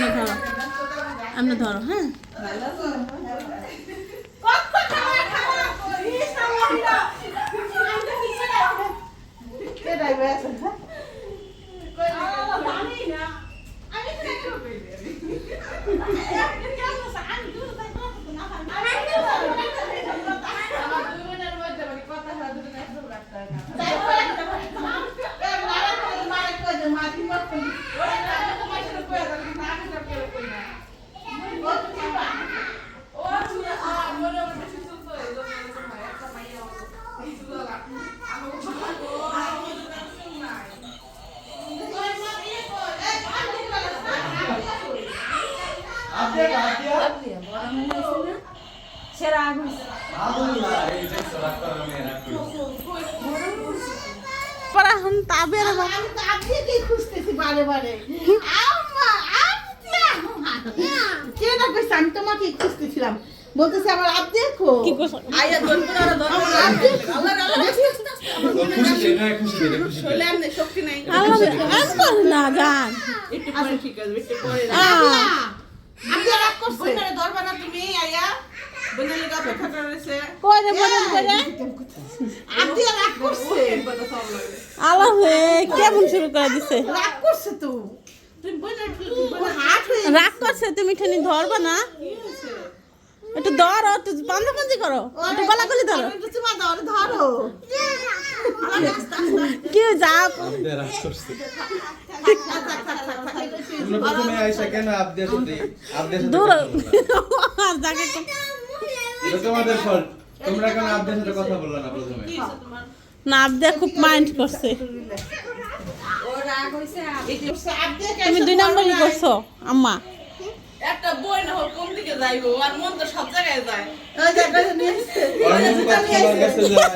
আমরা ধরো আমরা ধরো হ্যাঁ পরে এখন তাবের বাবা আমি তো আপনাকেই খুঁজতেছি বারে বারে আম্মা আম্মা কে না কইছে আমি তোমাকে খুঁজতেছিলাম। বলতেছে আমার আপ দেখো। করছ আইয়া ধরবো না ধরবো আমার আপ দেখো আল্লাহ আল্লাহ কেমন শুরু করে দিছে? রাগ করছে তো। তুমি বইনের হাত রাগ করছে তুমি ঠেনি ধরবা না। একটু ধরো একটু পাঞ্জা করো। একটু ধরো। দাও ওরে ধরো। কি যা। দূর। তোমাদের তোমরা কেন সাথে কথা বললা না প্রথমে? না আবদে খুব মাইন্ড করছে। তুমি দুই নম্বরই করছ আম্মা। একটা বই না হোক কোন দিকে যাইবো? আর মন তো সব জায়গায় যায়। ওই যে নিয়ে এসছে। ওর মন পাঁচতলার কাছে যায়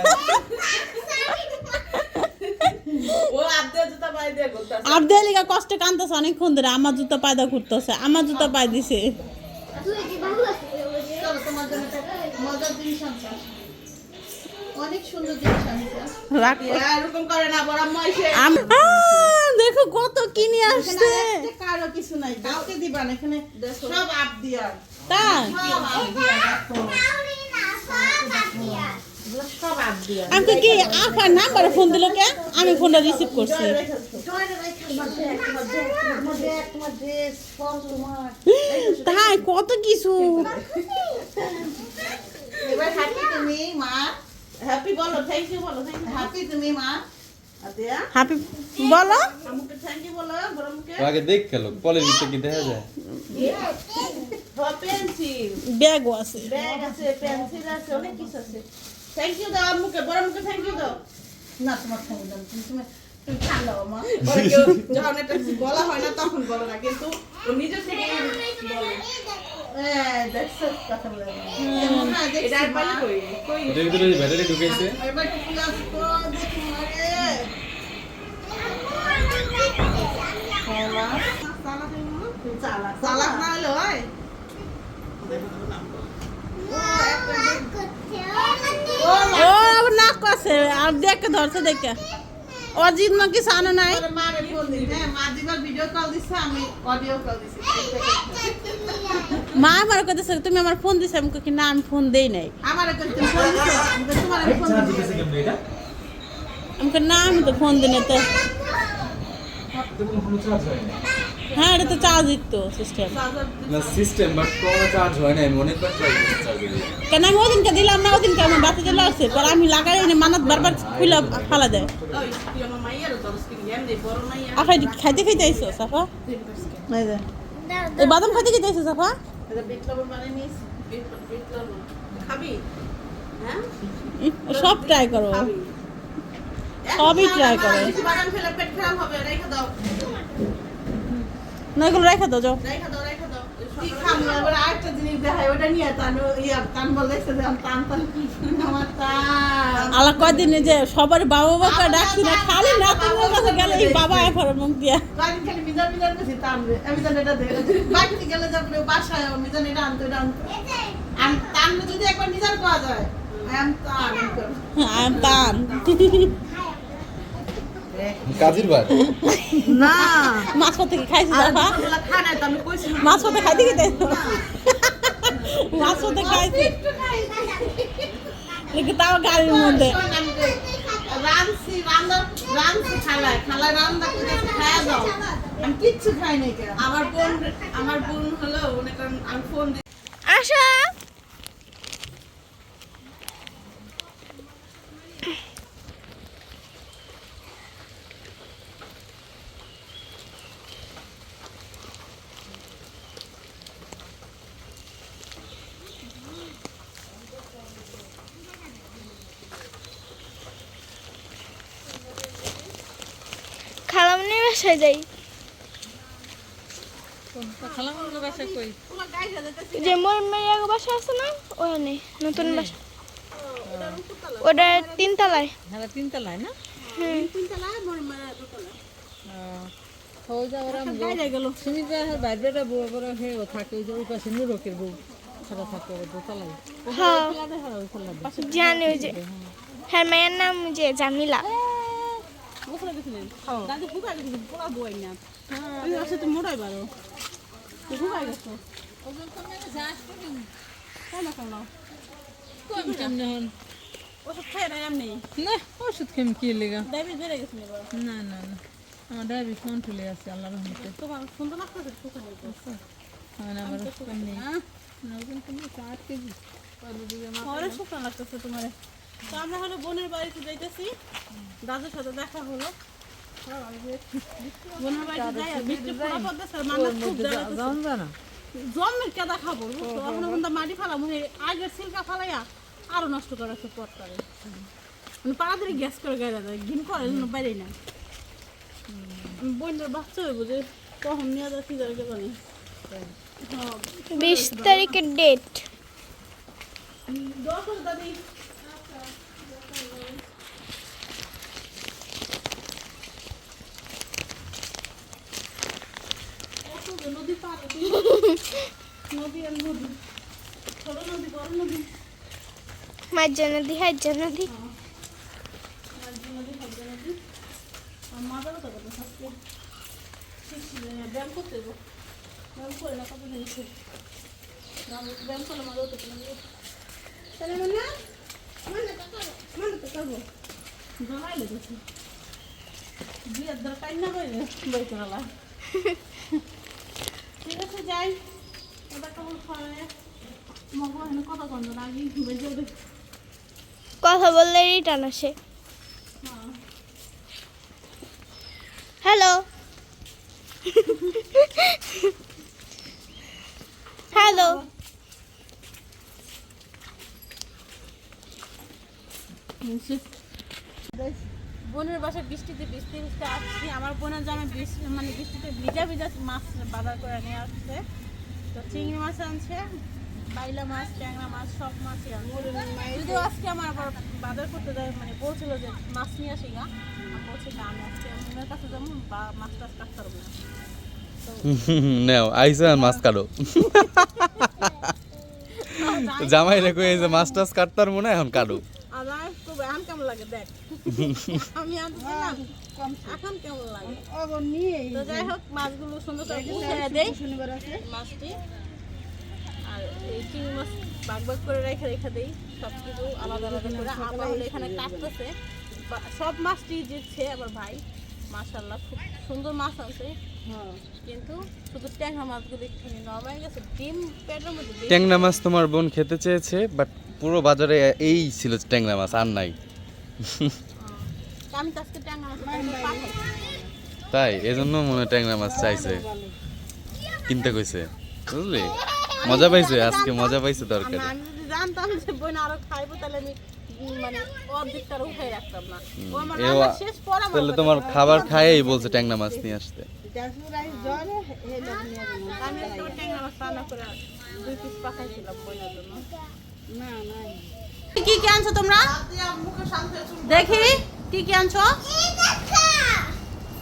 ও আবদে জুতা পাই দিয়ে করতেছে আবদে কষ্টে কান্দতেছে অনেকক্ষণ ধরে। আমার জুতো পায়দা ঘুরতেছে আমার জুতো পাই দিছে। অনেক সুন্দর জিনিস এরকম করে না বড় দেখো কত কিনে আসছে। কারও কিছু নাই কাউকে দিবা না এখানে সব আপ দিয়া তাই কি আফার নাম্বারে ফোন দিল কে? আমি ফোনটা রিসিভ করছি। তাই কত কিছু। এবার happy তুমি, মা। হ্যাপি বলো থ্যাংক ইউ বলো থ্যাংক ইউ Happy তুমি, মা। আদিয়া বলো। থ্যাংক ইউ আগে দেখ গেল কলের ভিতরে কি দেখা যায়? ব্যাগও আছে। ব্যাগ আছে পেন্সিল আছে অনেক কিছু আছে। থ্যাংক ইউ দাও মুখে বড় মুখে থ্যাংক ইউ দাও। না, তোমার সঙ্গে দাও। তুমি- তুমি- তুমি ঠান্ডা মা। যখন এটা বলা হয় না তখন বলে না কিন্তু নিজের থেকে বলে। বলে মা। ব্যাটারি ঢুকেছে। মা। হ্যাঁ, মা। চালাক, চালাক না হলে হয়? ও, মা। নাক আছে আর দেখে ধরছে দেখে। অজিত না কিছু আনো নাই মারে ফোন হ্যাঁ, মা দিবার ভিডিও কল দিছে আমি অডিও কল দিছি। মা আমার কথা তুমি আমার ফোন দিছে? আমি কি না আমি ফোন দেই নাই। আমারে কই তুমি ফোন দিছো? আমি তো ফোন দিছি। আমি কই, না আমি তো ফোন দিই তো। হ্যাঁ এটা তো চার্জ দিত সিস্টেম না সিস্টেম বাট কোনো চার্জ হয় না আমি অনেকবার ট্রাই করেছি চার্জ দিতে কেন আমি ওদিনকে দিলাম না ওদিনকে আমার বাতি চলে আসছে পর আমি লাগাই নি মানাত বারবার খুলে ফালা দেয়। ওই তুই আমার মাইয়ার দরস কিনি এমনি বড় মাইয়া। আফা এটি খাইতে খাইতে আইসো সাফা। এই বাদাম খাইতে খাইতে আইসো সাফা। এটা মানে নিস খাবি? হ্যাঁ? সব ট্রাই করো। সবই ট্রাই করো। বাদাম খেলে পেট খারাপ হবে রেখে দাও। না এগুলো রেখে দাও যাও। রেখে দাও কি খামু এবার আরেকটা জিনিস দেখাই ওটা নিয়ে তান ইয়া তান বলেছে যে আমি টান টান আমার টান আলা কয়দিন যে সবার বাবা বাবা ডাকছি না খালি না তোমার কাছে গেলে এই বাবা এখন মুখ দিয়া। কয়েকদিন খালি মিজান মিজান বেশি টানবে আমি জানি এটা দেখে বাড়িতে গেলে যাবে বাসায় মিজান এটা আনতো এটা আনতো। আমি টানলে যদি একবার মিজান পাওয়া যায় আমি টান আম টান কাজীর বার না। মাছ পথে কি খাইছিস বাবা? মাছ পথে খাইতে গেতে মাছ পথে খাইছি? দেখি তাও গাড়ির মধ্যে? রানছি রান্না রানছি খালায় খালায় রান্না করে খায়া দাও। আমি কিচ্ছু খাই নাই কেন? আমার বোন আমার বোন হলো মনে করেন আমি ফোন আশা বাসায় যাই। যে মোর মেয়ের বাসা আছে না ওখানে নতুন বাসা। ওটা তিনতলায়। হ্যাঁ তিনতলায় না? হয়ে হ্যাঁ জানি যে হ্যাঁ মেয়ের নাম যে জামিলা। দাদি ফুকাই গেছে পোড়া বই না আমি আসলে তো মোড়াই পারো তুই গেছো। কেন কেন ওষুধ খাই না এমনি? না ওষুধ খেম কি লেগা? ডায়াবেটিস বেড়ে গেছে না না না। আমার ডায়াবেটিস কন্ট্রোলে আছে আল্লাহ রহমতে। তোমার সুন্দর লাগতেছে ফুকা নিতে আমার আবার ওষুধ নেই না ওজন কমে আট কেজি। অনেক শুকনো লাগতেছে তোমার? তো আমরা হলো বোনের বাড়িতে যাইতেছি দাদুর সাথে দেখা হলো। বোনের বাড়িতে যাই আর বৃষ্টি পড়া পড়তেছে আর মানুষ খুব জ্বালাইতেছে। জানবা কেদা খাব? বুঝছ? এখন এখন মাটি ফালাম আগের সিলকা ফালাইয়া আরও নষ্ট করে আছে পটকারে মানে তাড়াতাড়ি গ্যাস করে দেয় ঘিন করে বাইরে না বোনটার বাচ্চা হইব যে কখন নিয়ে যাচ্ছি যাবে কে জানি। বিশ তারিখের ডেট দশ দাদি কত যে নদী পার হতে। নদী আর নদী ছোট নদী বড় নদী মাঝা নদী হাজ্জা নদী নদী নদী হাজার নদী আর মাজারও তো কত আজকে ঠিক ছিল না ব্যায়াম করতে যাব ব্যায়াম করে না কত জিনিস ব্যায়াম করলে মাজাও তো তাহলে মনে হয় মানে তো করব। জমাইলে দেখি বিয়ের দরকার না বাইরে বই করালা যাই। ওটা কেমন খাওয়ায় মগো এখানে কথা বললে রিটার্ন আসে। হ্যালো হ্যালো বোনের বাসায় বৃষ্টিতে বৃষ্টি বৃষ্টি আসছি। আমার বোনের জামে বৃষ্টি মানে বৃষ্টিতে ভিজা ভিজা মাছ বাজার করে নিয়ে আসছে। তো চিংড়ি মাছ আনছে বাইলা মাছ ট্যাংরা মাছ সব মাছই যদিও আজকে আমার আবার বাজার করতে যায় মানে বলছিল যে মাছ নিয়ে আসি গা। বলছি না আমি আজকে মনের কাছে যেমন বা মাছ টাছ কাটতে পারব না। নাও আইসা মাছ কাটো। জামাই রেখো এই যে মাছ টাছ কাটতার মনে হয় এখন কাটো। আর আমার খুব এখন কেমন লাগে? দেখ আমি এখন কেমন লাগে? অগর নিয়ে তো যাই হোক মাছগুলো সুন্দর করে গুছিয়ে দেই। মাছটি। আর এই চিংড়ি মাছ করে রেখে রেখে দেই। সব কিছু আলাদা আলাদা করে। আবার হলো এখানে কাটতেছে। বা- সব মাছটি জিতছে আমার ভাই। মাশাল্লাহ খুব সুন্দর মাছ আছে। হ্যাঁ। কিন্তু শুধু ট্যাংরা মাছগুলো একটু নরমাল গেছে। ডিম পেটের মধ্যে ট্যাংরা মাছ তোমার বোন খেতে চেয়েছে বাট পুরো বাজারে এই ছিল ট্যাংরা মাছ আর নাই। তো আমি আজকে ট্যাংরা মাছ তাই এজন্য মনে হয় ট্যাংরা মাছ চাইছে। কিনতে কইছে। বুঝলি? মজা পাইছে আজকে মজা পাইছে তরকারি। আমি যদি জানতাম যে বোন আরও খাইবো তাহলে আমি মানে অর্ধেকটা উঠাই রাখতাম না। ও আমার রান্না শেষ পর তাহলে তোমার খাবার খাইয়েই বলছে ট্যাংরা মাছ নিয়ে আসতে। আমি মাছ রান্না করে দুই পিস জন্য। না না। কি কি আনছো তোমরা? দেখি কি কি আনছো?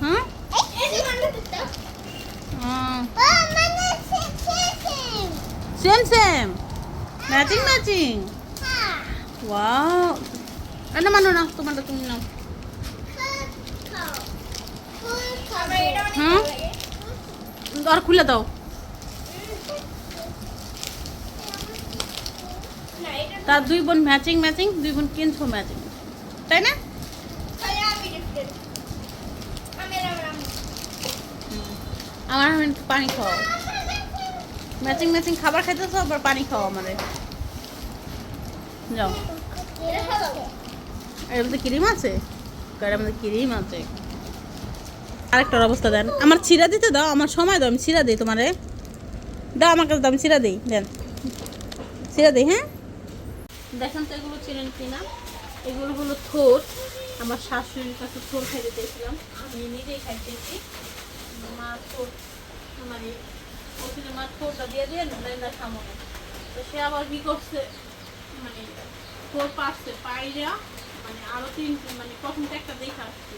হুম? Same same. Matching matching. Wow না মানো না তোমারটা তুমি নাও হুম আর খুলে দাও তার দুই বোন ম্যাচিং ম্যাচিং দুই বোন কিনছো ম্যাচিং তাই না আমার পানি খাওয়াও ম্যাচিং ম্যাচিং খাবার খাইতেছো আবার পানি খাওয়া আমাদের যাও। এর মধ্যে ক্রিম আছে? এর আছে? আরেকটার অবস্থা দেন। আমার ছিঁড়া দিতে দাও, আমার সময় দাও, আমি ছিঁড়া দিই তোমারে। দাও আমার কাছে দাও, আমি ছিঁড়া দিই, দেন। ছিঁড়া দিই হ্যাঁ? দেখেন তো এগুলো চিনেন কিনা। এগুলো হলো থোর। আমার শাশুড়ির কাছে থোর খাইতে দিয়েছিলাম আমি নিজেই খাইতেছি। মা থোর মানে ওখানে মা, থোরটা দিয়ে দিয়ে খামো তো সে আবার কি করছে? মানে থোর পারছে পাইরা মানে আরও তিন মানে প্রথম তো একটা দেখা আসছে।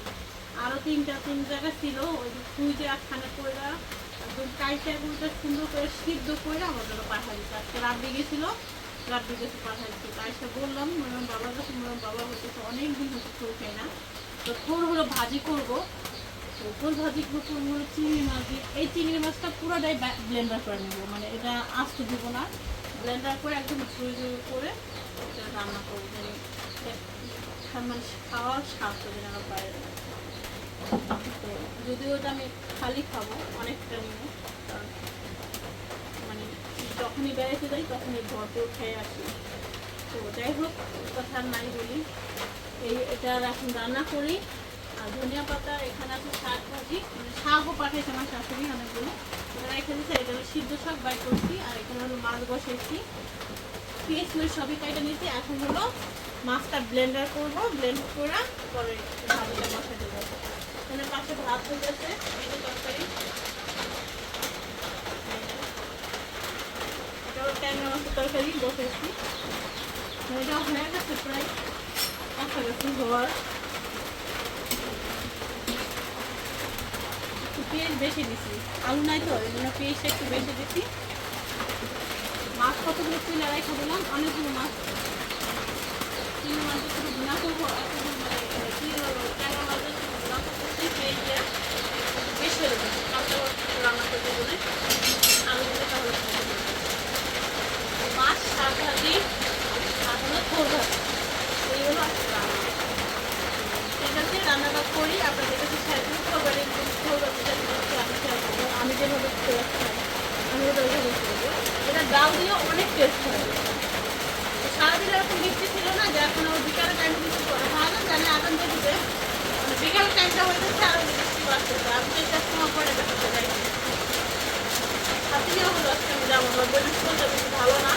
আরও তিনটা, তিন জায়গা ছিল, ওই যে সুইচে একখানে কইরা একদম কাইটা গুলোটা সুন্দর করে সিদ্ধ করে আমার জন্য পাঠাই দিচ্ছে আজকে রাত গেছিল রাত গেছে পাঠাই দিচ্ছে তাই সে বললাম বললাম বাবার কাছে বললাম বাবা হচ্ছে অনেক দিন হচ্ছে থোর খাই না। তো থোর হলো ভাজি করব। তো থোর ভাজি করব চিংড়ি মাছ এই চিংড়ি মাছটা পুরোটাই ব্লেন্ডার করে নেব। মানে এটা আস্ত দিব না। ব্লেন্ডার করে একদম ঝুড়ি ঝুড়ি করে এটা রান্না করব। মানে মানে খাওয়ার স্বাদ যেন পায় তো যদিও ওটা আমি খালি খাব, অনেকটা নিয়ে মানে যখনই বেড়াতে যাই, তখনই ভরপুর খেয়ে আসি। তো যাই হোক, কথা নাই বলি। এই এটা এখন রান্না করি। ধনিয়া পাতা, এখানে আছে শাক ভাজি মানে শাকও পাঠাইছে আমার শাশুড়ি অনেকগুলো। এখানে রেখে এটা হলো সিদ্ধ শাক বাই করছি, আর এখানে হলো মাছ বসেছি। পেঁয়াজ মরিচ সবই কাইটা নিয়েছি, এখন হলো মাছটা ব্লেন্ডার করব ব্লেন্ড করে পরে ভাজিটা বসে দেবো। এখানে পাশে ভাত হয়ে গেছে যে তরকারি। ট্যাংরা মাছের তরকারি, বসেছি। এটা হয়ে গেছে প্রায় হওয়ার। পেঁয়াজ বেশি দিছি। আলু নাই তো, এই জন্য পেঁয়াজটা একটু বেশি দিছি। মাছ কতগুলো তুলে রাখা দিলাম অনেকগুলো মাছ। তিন মাছ শুধু গুণা করব বেশি হয়ে যাবে রান্না করতে বলে আলু তাহলে মাছ, শাক, ভাজি, আর হলো থোর ভাজি এই হলো আজকে রান্না। রান্নাটা করি আপনাদের কাছে শেয়ার করি থোর আমি যেভাবে আমি ওইভাবে করব এটা ডাল দিয়ে অনেক টেস্ট হয়। তো সারাদিন এরকম বৃষ্টি ছিল না যে এখন বিকালের টাইম বৃষ্টি করে হয় না জানি আগাম দিতে মানে বিকাল টাইমটা হয়েছে আরও বৃষ্টি বাড়তেছে আমি চেষ্টা সময় পরে দেখতে যাই হাতিও হলো আজকে আমি যাব আমার স্কুলটা বেশি ভালো না।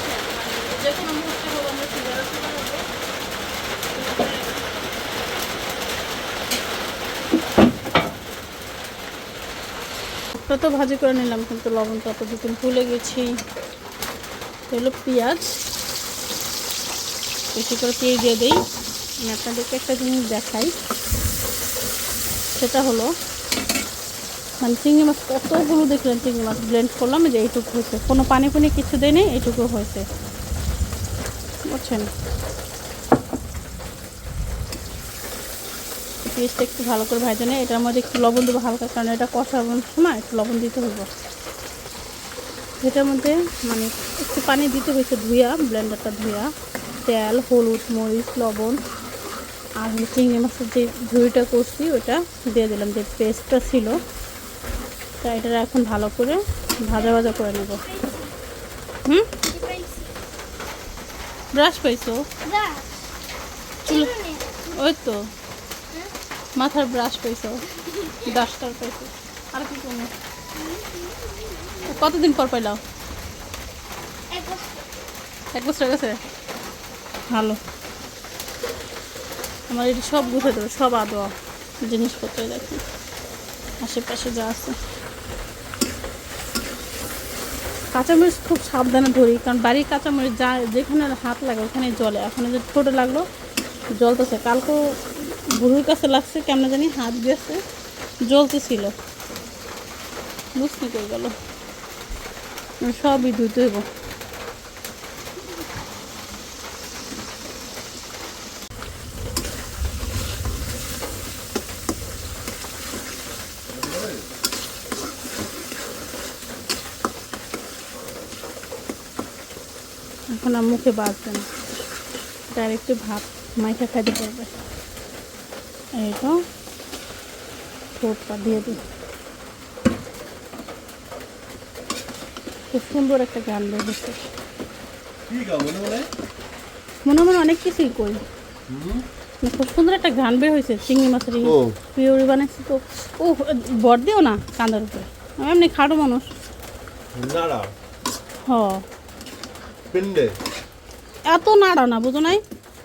হ্যাঁ, যে কোনো মুহূর্তে হলো আমরা যাব তো ভাজি করে নিলাম, কিন্তু লবণটা তো দুদিন ভুলে গেছি। হলো পেঁয়াজ। বেশি করে পেঁয়াজ দিয়ে দিই। আমি আপনাদেরকে একটা জিনিস দেখাই। সেটা হলো মানে চিংড়ি মাছ কতগুলো দেখলেন চিংড়ি মাছ ব্লেন্ড করলাম যে এইটুকু হয়েছে। কোনো পানি পানি কিছু দেয়নি, এইটুকু হয়েছে। বুঝছেন? পেঁয়াজটা একটু ভালো করে ভাজে নেই। এটার মধ্যে একটু লবণ দেবো হালকা কারণ এটা কষানোর সময় একটু লবণ দিতে হবে। এটার মধ্যে মানে একটু পানি দিতে হয়েছে ধুইয়া ব্লেন্ডারটা ধুইয়া তেল হলুদ মরিচ লবণ আর চিংড়ি মাছের যে ঝুড়িটা করছি ওটা দিয়ে দিলাম। যে পেস্টটা ছিল তা এটা এখন ভালো করে ভাজা ভাজা করে নেব। হুম? ব্রাশ পাইছো? চুল ওই তো। মাথার ব্রাশ পাইছো? ডাস্টার পাইছো। আর কি করব? কতদিন পর পাইলাও এক বছর। হয়ে গেছে? ভালো। আমার এটি সব গুছে দেবে সব আদোয়া জিনিসপত্র দেখি আশেপাশে যা আছে। কাঁচামরিচ খুব সাবধানে ধরি কারণ বাড়ির কাঁচামরিচ যা যেখানে হাত লাগে ওখানে জলে। এখন যে ছোটো লাগল জ্বলতেছে। কালকেও বুড়ুর কাছে লাগছে, কেমন জানি হাত গেছে জ্বলতেছিল বুঝতে গেল। সবই ধুইতে হইব। এখন আর মুখে বাঁচবে না। ডাইরেক্ট ভাব মাইকা খাইতে পারবে। এই তো ঠোঁটটা দিয়ে দিই। খুব সুন্দর একটা গান বেরিয়েছে। মনে মনে? অনেক কিছুই করি। খুব সুন্দর একটা গান বের হয়েছে চিংড়ি মাছের পিওরি বানাইছি তো। ও বর দিও না কান্দার উপরে। আমি এমনি খাটো মানুষ। এত নাড়া না বুঝো নাই?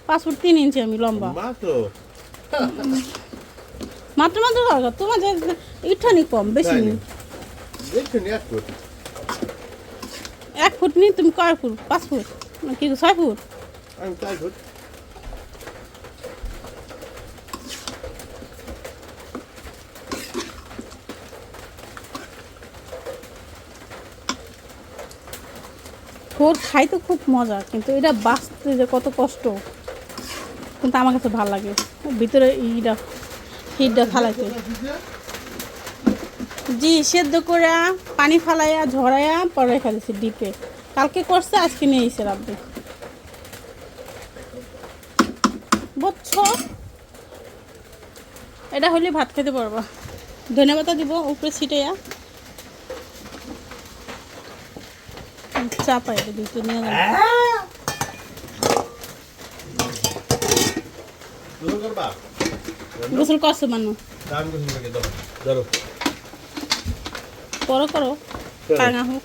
পাঁচ ফুট তিন ইঞ্চি আমি লম্বা। মাত্র মাত্র দরকার তোমার যে ইঠানি কম বেশি নেই নি? এক ফুট। নি তুমি কয় ফুট? পাঁচ ফুট? না কি ছয় ফুট? ফুট। ঠোঁট খাইতে খুব মজা কিন্তু এটা বাঁচতে যে কত কষ্ট। কিন্তু আমার কাছে ভালো লাগে। ভিতরে ইটা, হিটটা ফালাইতে জি, সেদ্ধ করে পানি ফালাইয়া, ঝরাইয়া, পরে রেখে দিছি ডিপে। কালকে করছে, আজকে নিয়ে এসে রাখবে বুঝছ? এটা হলে ভাত খেতে পারবা। ধন্যবাদ দিব উপরে ছিটাইয়া। চাপাই দিতে নিয়ে যাব শুরু করবা গোসল করছ মানু? দাম গোসল লাগে ধরো ধরো। করো করো। কাঙা হোক।